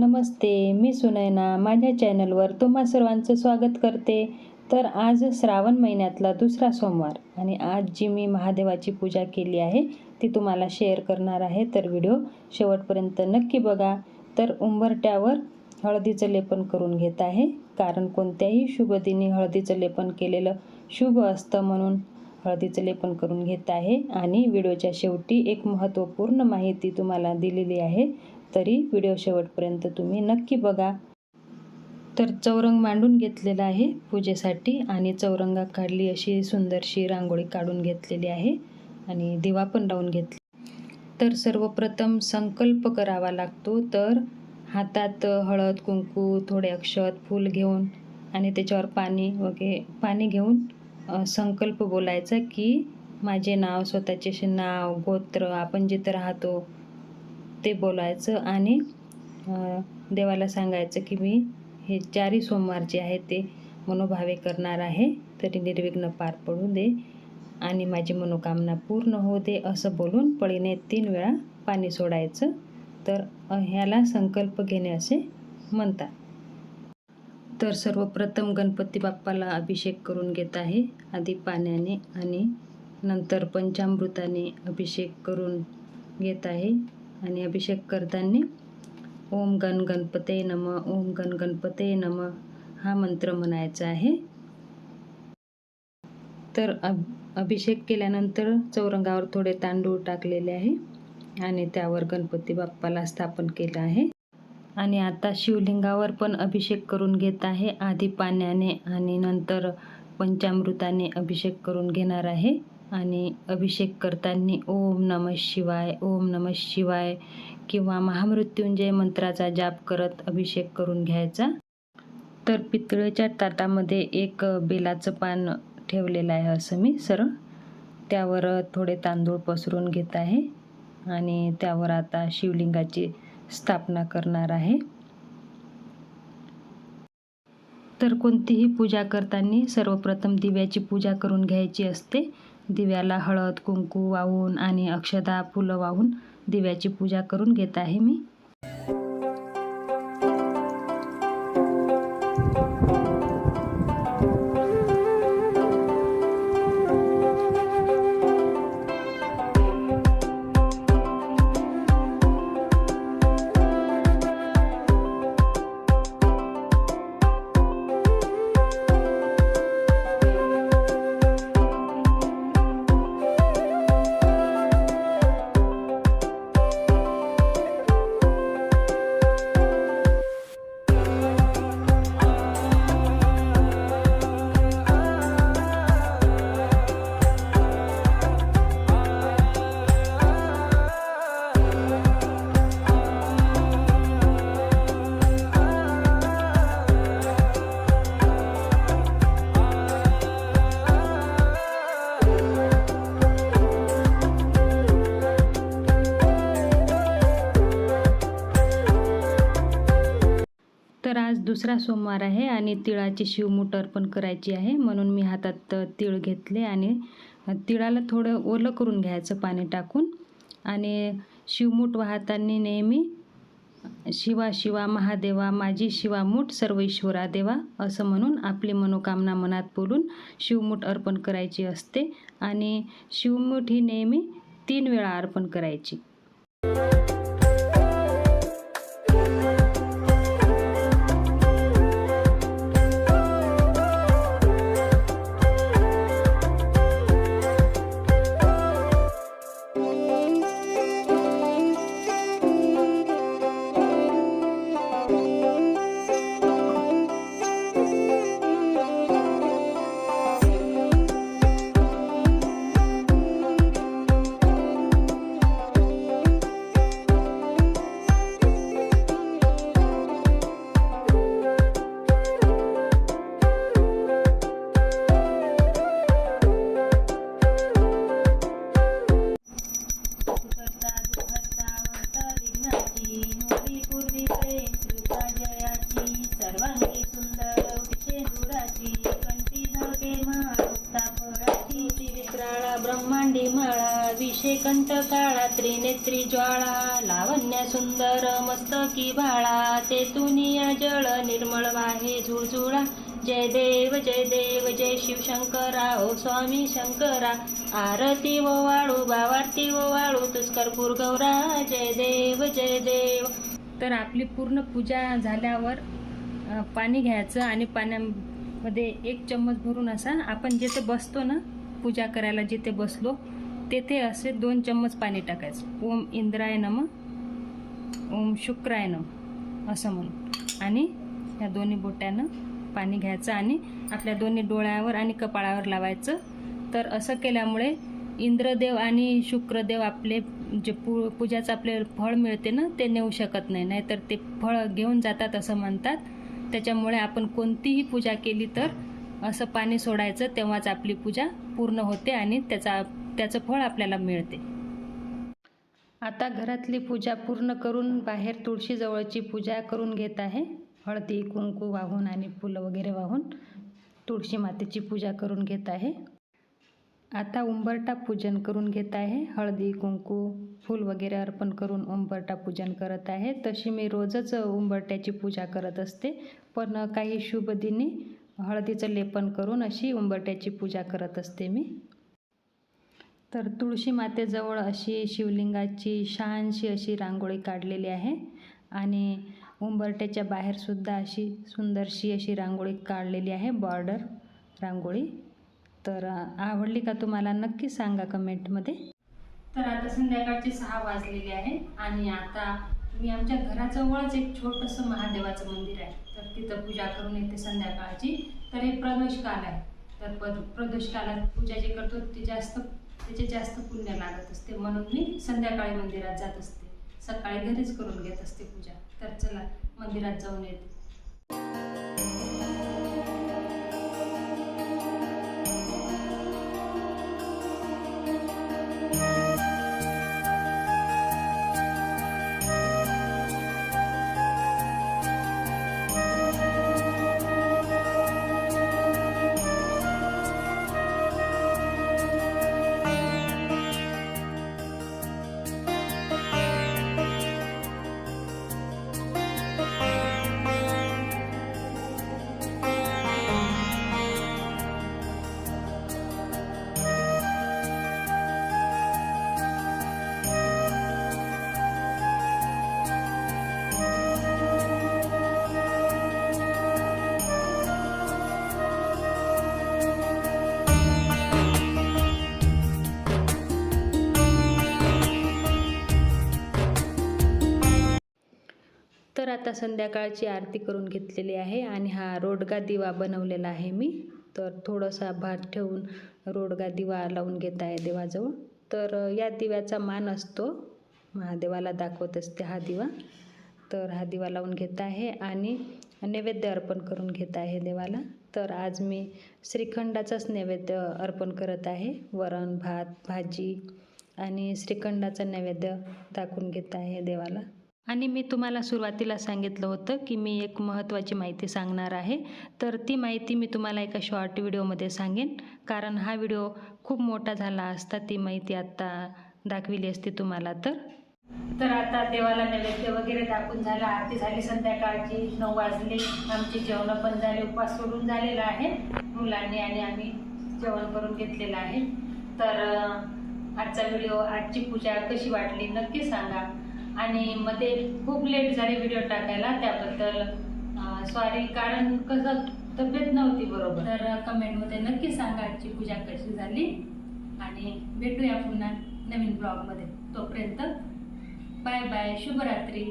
नमस्ते मी सुनयना. माझ्या चॅनलवर तुम्हा सर्वांचं स्वागत करते. तर आज श्रावण महिन्यातला दुसरा सोमवार आणि आज जी मी महादेवाची पूजा केली आहे ती तुम्हाला शेअर करणार आहे. तर व्हिडिओ शेवटपर्यंत नक्की बघा. तर उंबरट्यावर हळदीचं लेपन करून घेत आहे. कारण कोणत्याही शुभदिनी हळदीचं लेपन केलेलं शुभ असतं म्हणून हळदीचं लेपन करून घेत आहे. आणि व्हिडिओच्या शेवटी एक महत्त्वपूर्ण माहिती तुम्हाला दिलेली आहे. तरी व्हिडिओ शेवटपर्यंत तुम्ही नक्की बघा. तर चौरंग मांडून घेतलेला आहे पूजेसाठी आणि चौरंगा काढली अशी सुंदरशी रांगोळी काढून घेतलेली आहे आणि दिवा पण लावून घेतली. तर सर्वप्रथम संकल्प करावा लागतो तर हातात हळद कुंकू थोडे अक्षत फूल घेऊन आणि त्याच्यावर पाणी वगैरे पाणी घेऊन संकल्प बोलायचा की माझे नाव स्वतःचे असे नाव गोत्र आपण जिथं राहतो ते बोलायचं आणि देवाला सांगायचं की मी हे चारही सोमवार जे आहे ते मनोभावे करणार आहे तरी निर्विघ्न पार पडू दे आणि माझी मनोकामना पूर्ण होऊ दे असं बोलून पळीने तीन वेळा पाणी सोडायचं. तर ह्याला संकल्प घेणे असे म्हणतात. तर सर्वप्रथम गणपती बाप्पाला अभिषेक करून घेत आहे. आधी पाण्याने आणि नंतर पंचामृताने अभिषेक करून घेत आहे. आणि अभिषेक करताना ओम गण गणपते नम ओम गण गणपते नम हा मंत्र म्हणायचा आहे. तर अभ अभिषेक केल्यानंतर चौरंगावर थोडे तांदूळ टाकलेले आहे आणि त्यावर गणपती बाप्पाला स्थापन केलं आहे. आणि आता शिवलिंगावर पण अभिषेक करून घेत आहे. आधी पाण्याने आणि नंतर पंचामृताने अभिषेक करून घेणार आहे. आणि अभिषेक करताना ओम नम शिवाय ओम नम शिवाय किंवा महामृत्युंजय मंत्राचा जाप करत अभिषेक करून घ्यायचा. तर पितळेच्या ताटामध्ये एक बेलाचं पान ठेवलेलं आहे असं मी सरळ. त्यावर थोडे तांदूळ पसरून घेत आहे आणि त्यावर आता शिवलिंगाची स्थापना करणार आहे. तर कोणतीही पूजा करताना सर्वप्रथम दिव्याची पूजा करून घ्यायची असते. दिव्याला हळद कुंकू वाहून आणि अक्षदा फुलं वाहून दिव्याची पूजा करून घेत आहे मी. दुसरा सोमवार आहे आणि तिळाची शिवमुठ अर्पण करायची आहे. म्हणून मी हातात तिळ घेतले आणि तिळाला थोडं ओलं करून घ्यायचं पाणी टाकून. आणि शिवमूठ वाहताना नेहमी शिवा शिवा महादेवा माझी शिवामूठ सर्व ईश्वरा देवा असं म्हणून आपली मनोकामना मनात बोलून शिवमूठ अर्पण करायची असते. आणि शिवमूठ ही नेहमी तीन वेळा अर्पण करायची. मांडी माळा विषय काळा त्रिनेत्री ज्वाळा लावण्या सुंदर मस्तकी भाळा ते तुनिया जळ निर्मळ वाहे झुळझुळा. जय देव जय देव जय शिवशंकरा ओ स्वामी शंकरा. आरती वो वाळू बावारती वो वाळू तुस्करपूर गौरा. जय देव जय देव. तर आपली पूर्ण पूजा झाल्यावर पाणी घ्यायचं आणि पाण्यामध्ये एक चम्मच भरून असा आपण जिथे बसतो ना पूजा करायला जिथे बसलो तेथे असे दोन चम्मच पाणी टाकायचं. ओम इंद्राय नम ओम शुक्राय नम असं म्हणून. आणि या दोन्ही बोट्यानं पाणी घ्यायचं आणि आपल्या दोन्ही डोळ्यावर आणि कपाळावर लावायचं. तर असं केल्यामुळे इंद्रदेव आणि शुक्रदेव आपले जे पू पूजाचं आपले फळ मिळते ना ते नेऊ शकत नाही. नाहीतर ते फळ घेऊन जातात असं म्हणतात. त्याच्यामुळे आपण कोणतीही पूजा केली तर असं पाणी सोडायचं तेव्हाच आपली पूजा पूर्ण होते आणि त्याचा त्याचं फळ आपल्याला मिळते. आता घरातली पूजा पूर्ण करून बाहेर तुळशीजवळची पूजा करून घेत आहे. हळदी कुंकू वाहून आणि फुलं वगैरे वाहून तुळशी मातेची पूजा करून घेत आहे. आता उंबरटा पूजन करून घेत आहे. हळदी कुंकू फूल वगैरे अर्पण करून उंबरटा पूजन करत आहे. तशी मी रोजच उंबरट्याची पूजा करत असते. पण काही शुभ दिनी हळदीचं लेपन करून अशी उंबरट्याची पूजा करत असते मी. तर तुळशी मातेजवळ अशी शिवलिंगाची छानशी अशी रांगोळी काढलेली आहे आणि उंबरट्याच्या बाहेरसुद्धा अशी सुंदरशी अशी रांगोळी काढलेली आहे बॉर्डर रांगोळी. तर आवडली का तुम्हाला नक्की सांगा कमेंटमध्ये. तर आता संध्याकाळचे सहा वाजलेले आहे आणि आता मी आमच्या घराजवळच एक छोटंसं महादेवाचं मंदिर आहे. तिथं पूजा करून येते संध्याकाळची. तर हे प्रदोषकाल आहे. तर प प्रदोषकालात पूजा जे करतो ते जास्त त्याचे जास्त पुण्य लागत असते. म्हणून मी संध्याकाळी मंदिरात जात असते. सकाळी घरीच करून घेत असते पूजा. तर चला मंदिरात जाऊन येते. आता संध्याकाळची आरती करून घेतलेली आहे आणि हा रोडगा दिवा बनवलेला आहे मी. तर थोडासा भात ठेवून रोडगा दिवा लावून घेत आहे देवाजवळ. तर या दिव्याचा मान असतो. महादेवाला दाखवत असते हा दिवा. तर हा दिवा लावून घेत आहे आणि नैवेद्य अर्पण करून घेत आहे देवाला. तर आज मी श्रीखंडाचाच नैवेद्य अर्पण करत आहे. वरण भात भाजी आणि श्रीखंडाचा नैवेद्य दाखवून घेत आहे देवाला. आणि मी तुम्हाला सुरुवातीला सांगितलं होतं की मी एक महत्त्वाची माहिती सांगणार आहे. तर ती माहिती मी तुम्हाला एका शॉर्ट व्हिडिओमध्ये सांगेन. कारण हा व्हिडिओ खूप मोठा झाला असता ती माहिती आत्ता दाखविली असती तुम्हाला तर. तर आता देवाला नैवेद्य वगैरे दाखवून झाला. आरती झाली संध्याकाळची नऊ वाजले. आमची जेवण पण झाले उपवास सोडून झालेला आहे. मुलांनी आणि आम्ही जेवण करून घेतलेलं आहे. तर आजचा व्हिडिओ आजची पूजा कशी वाटली नक्की सांगा. आणि मध्ये खूप लेट झाले व्हिडिओ टाकायला त्याबद्दल सॉरी कारण कसं तब्येत नव्हती बरोबर. तर कमेंटमध्ये नक्की सांगा आजची पूजा कशी झाली? आणि भेटूया पुन्हा नवीन ब्लॉगमध्ये तोपर्यंत बाय बाय शुभरात्री.